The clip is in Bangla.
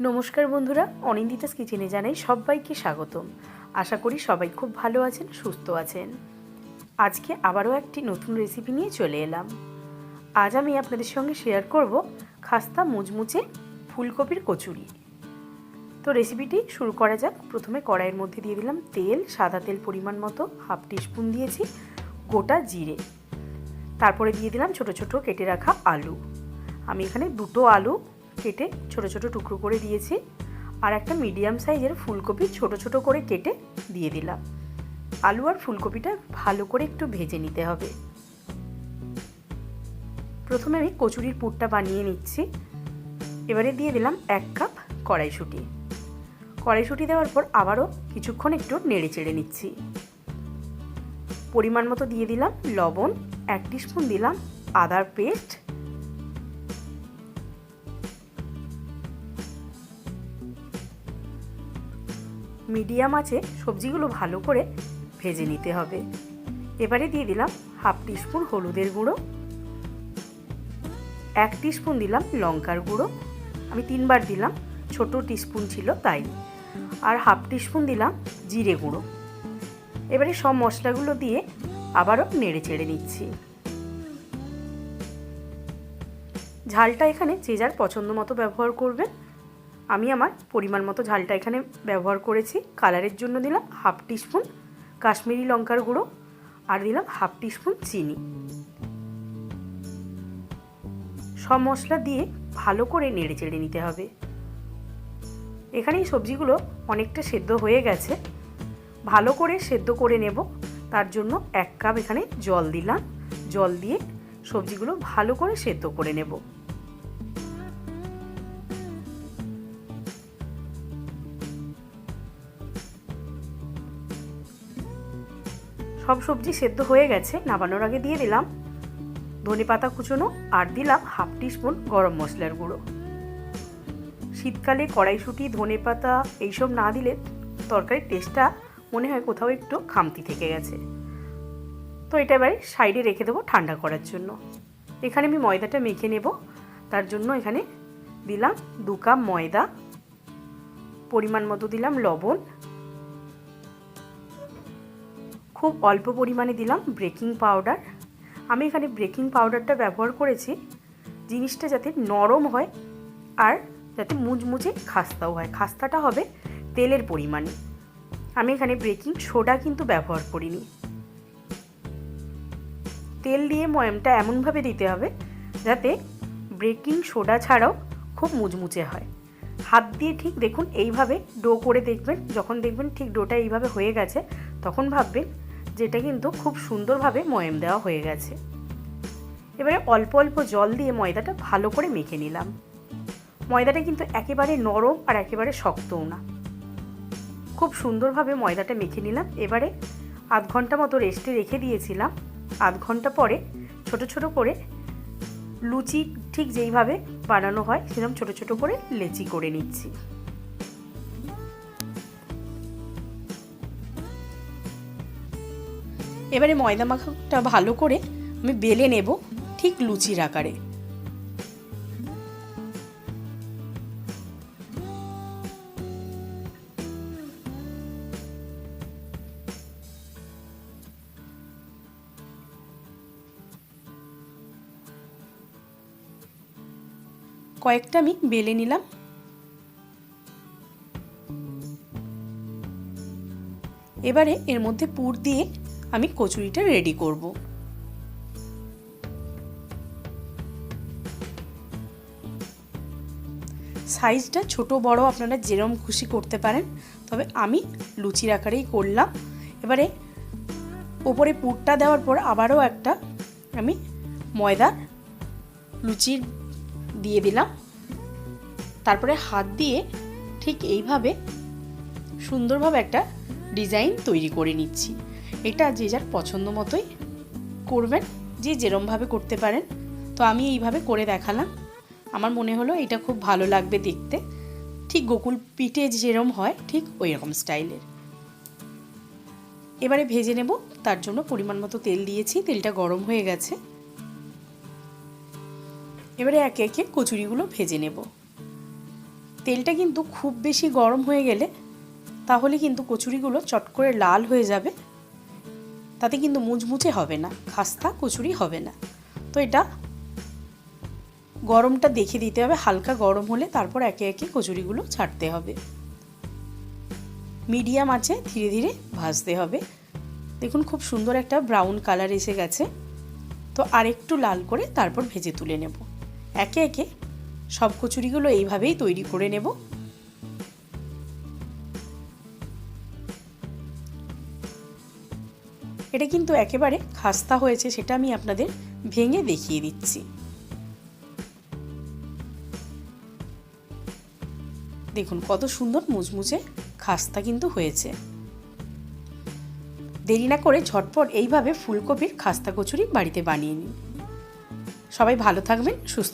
নমস্কার বন্ধুরা, অনিন্দিতাস কিচেনে জানাই সবাইকে স্বাগতম। আশা করি সবাই খুব ভালো আছেন, সুস্থ আছেন। আজকে আবারও একটি নতুন রেসিপি নিয়ে চলে এলাম। আজ আমি আপনাদের সঙ্গে শেয়ার করব খাস্তা মুচমুচে ফুলকপির কচুরি। তো রেসিপিটি শুরু করা যাক। প্রথমে কড়াইয়ের মধ্যে দিয়ে দিলাম তেল, সাদা তেল পরিমাণ মতো, হাফ টিস্পুন দিয়েছি গোটা জিরে। তারপরে দিয়ে দিলাম ছোট ছোট কেটে রাখা আলু। আমি এখানে দুটো আলু কেটে ছোট ছোট টুকরো করে দিয়েছি আর একটা মিডিয়াম সাইজের ফুলকপি ছোট ছোট করে কেটে দিয়ে দিলাম। আলু আর ফুলকপিটা ভালো করে একটু ভেজে নিতে হবে। প্রথমে আমি কচুরির পুরটা বানিয়ে নিচ্ছি। এবারে দিয়ে দিলাম এক কাপ কড়াইশুঁটি। কড়াইশুঁটি দেওয়ার পর আবারও কিছুক্ষণ একটু নেড়ে চেড়ে নিচ্ছি। পরিমাণ মতো দিয়ে দিলাম লবণ, এক স্পুন দিলাম আদার পেস্ট মিডিয়াম আছে, সবজিগুলো ভালো করে ভেজে নিতে হবে। এবারে দিয়ে দিলাম হাফ টিস্পুন হলুদের গুঁড়ো, এক টিস্পুন দিলাম লঙ্কার গুঁড়ো, আমি তিনবার দিলাম, ছোট টিস্পুন ছিল তাই, আর হাফ টিস্পুন দিলাম জিরে গুঁড়ো। এবারে সব মশলাগুলো দিয়ে আবারও নেড়ে চেড়ে নিচ্ছি। ঝালটা এখানে যে যার পছন্দ মতো ব্যবহার করবেন। আমি আমার পরিমাণ মতো ঝালটা এখানে ব্যবহার করেছি। কালারের জন্য দিলাম হাফ টিস্পুন কাশ্মীরি লঙ্কার গুঁড়ো আর দিলাম হাফ টিস্পুন চিনি। সব মশলা দিয়ে ভালো করে নেড়ে চেড়ে নিতে হবে। এখানে এই সবজিগুলো অনেকটা সেদ্ধ হয়ে গেছে। ভালো করে সেদ্ধ করে নেব। তার জন্য এক কাপ এখানে জল দিলাম। জল দিয়ে সবজিগুলো ভালো করে সেদ্ধ করে নেব। সব সবজি সেদ্ধ হয়ে গেছে, নামানোর আগে দিয়ে দিলাম ধনে পাতা কুচোনো আর দিলাম হাফ টিস্পুন গরম মশলার গুঁড়ো। শীতকালে কড়াইশুঁটি, ধনে পাতা এইসব না দিলে তরকারির টেস্টটা মনে হয় কোথাও একটু খামতি থেকে গেছে। তো এটা এবারে সাইডে রেখে দেবো ঠান্ডা করার জন্য। এখানে আমি ময়দাটা মেখে নেব, তার জন্য এখানে দিলাম দু কাপ ময়দা, পরিমাণ মতো দিলাম লবণ খুব অল্প পরিমাণে দিলাম ব্রেকিং পাউডার। আমি এখানে ব্রেকিং পাউডারটা ব্যবহার করেছি। জিনিসটা যাতে নরম হয় আর যাতে মুচমুচে খাস্তাও হয়। খাস্তাটা হবে তেলের পরিমাণে। আমি এখানে ব্রেকিং সোডা কিন্তু ব্যবহার করিনি। তেল দিয়ে ময়ামটা এমনভাবে দিতে হবে যাতে ব্রেকিং সোডা ছাড়াও খুব মুচমুচে হয়। হাত দিয়ে ঠিক দেখুন, এইভাবে ডো করে দেখবেন। যখন দেখবেন ঠিক ডোটা এইভাবে হয়ে গেছে, তখন ভাববেন যেটা কিন্তু খুব সুন্দরভাবে ময়াম দেওয়া হয়ে গেছে। এবারে অল্প অল্প জল দিয়ে ময়দাটা ভালো করে মেখে নিলাম। ময়দাটা কিন্তু একেবারে নরম আর একেবারে শক্তও না। খুব সুন্দরভাবে ময়দাটা মেখে নিলাম। এবারে আধ ঘণ্টা মতো রেস্টে রেখে দিয়েছিলাম। আধ ঘণ্টা পরে ছোট ছোট করে লুচি ঠিক যেইভাবে বানানো হয়, সেরকম ছোট ছোট করে লেচি করে নিচ্ছি। এবারে ময়দা মাখাটা ভালো করে আমি বেলে নেব ঠিক লুচির আকারে। কয়েকটা আমি বেলে নিলাম। এবারে এর মধ্যে পুর দিয়ে আমি কচুরিটা রেডি করব। সাইজটা ছোট, বড়, আপনারা যেরম খুশি করতে পারেন, তবে আমি লুচির আকারেই করলাম। এবারে ওপরে পুরটা দেওয়ার পর আবারও একটা আমি ময়দার লুচির দিয়ে দিলাম। তারপরে হাত দিয়ে ঠিক এইভাবে সুন্দরভাবে একটা ডিজাইন তৈরি করে নিচ্ছি। এটা যে যার পছন্দ মতোই করবেন, যে যেরমভাবে করতে পারেন। তো আমি এইভাবে করে দেখালাম। আমার মনে হলো এটা খুব ভালো লাগবে দেখতে। ঠিক গোকুল পিঠে যেরম হয়, ঠিক ওই রকম স্টাইলের। এবারে ভেজে নেব, তার জন্য পরিমাণ মতো তেল দিয়েছি, তেলটা গরম হয়ে গেছে। এবারে একে একে কচুরিগুলো ভেজে নেব। তেলটা কিন্তু খুব বেশি গরম হয়ে গেলে, তাহলে কিন্তু কচুরিগুলো চট করে লাল হয়ে যাবে। তাতে কিন্তু মুচমুচে হবে না, খাস্তা কচুরি হবে না। তো এটা গরমটা দেখে দিতে হবে, হালকা গরম হলে তারপর একে একে কচুরিগুলো ছাড়তে হবে। মিডিয়াম আছে, ধীরে ধীরে ভাজতে হবে। দেখুন খুব সুন্দর একটা ব্রাউন কালার এসে গেছে। তো আর একটু লাল করে তারপর ভেজে তুলে নেব। একে একে সব কচুরিগুলো এইভাবেই তৈরি করে নেব। এটা কিন্তু একেবারে খাস্তা হয়েছে, সেটা আমি আপনাদের ভেঙে দেখিয়ে দিচ্ছি। দেখুন, কত সুন্দর মুচমুচে খাস্তা কিন্তু হয়েছে। দেরি না করে ঝটপট এইভাবে ফুলকপির খাস্তা কচুরি বাড়িতে বানিয়ে নিন। সবাই ভালো থাকবেন, সুস্থ